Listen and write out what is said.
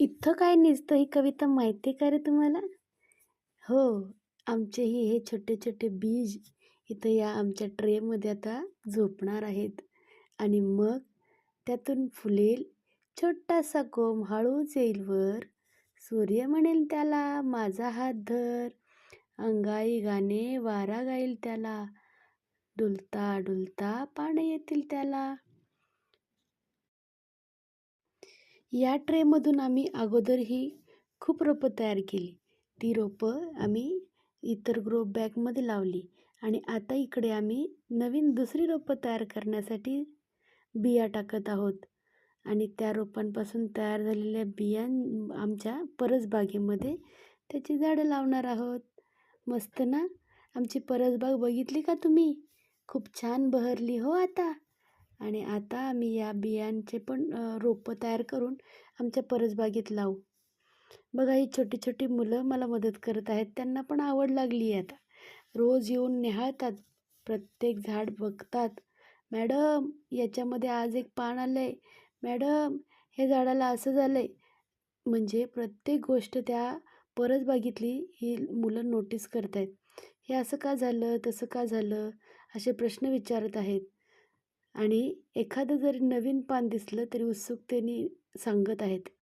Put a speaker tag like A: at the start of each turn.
A: इथं काय निजतं ही कविता माहिती आहे का रे तुम्हाला? हो, आमचेही हे छोटे-छोटे बीज इथं या आमच्या ट्रेमध्ये आता झोपणार आहेत आणि मग त्यातून फुलेल छोटासा कोंब हळूच येईल वर. सूर्य म्हणेल त्याला माझा हात धर, अंगाई गाणे वारा गाईल त्याला, डुलता डुलता पाणी येतील त्याला. या ट्रेमधून आम्ही अगोदरही खूप रोपं तयार केली. ती रोपं आम्ही इतर ग्रो बॅगमध्ये लावली आणि आता इकडे आम्ही नवीन दुसरी रोपं तयार करण्यासाठी बिया टाकत आहोत आणि त्या रोपांपासून तयार झालेल्या बिया आमच्या परसबागेमध्ये त्याची झाडं लावणार आहोत. मस्त ना? आमची परसबाग बघितली का तुम्ही? खूप छान बहरली हो आता. आणि आता आम्ही या बियांचे पण रोपं तयार करून आमच्या परसबागेत लावू. बघा ही छोटी-छोटी मुलं मला मदत करत आहेत. त्यांना पण आवड लागली आहे आता. रोज येऊन निहाळतात. प्रत्येक झाड बघतात. "मॅडम, याच्यामध्ये आज एक पान आलं आहे मॅडम, हे झाडाला असं झालं आहे म्हणजे प्रत्येक गोष्ट त्या परसबागेतली ही मुलं नोटीस करत आहेत. हे असं का झालं? तसं का झालं? असे प्रश्न विचारत आहेत. आणि एखादं जरी नवीन पान दिसलं तरी उत्सुकतेने सांगत आहेत.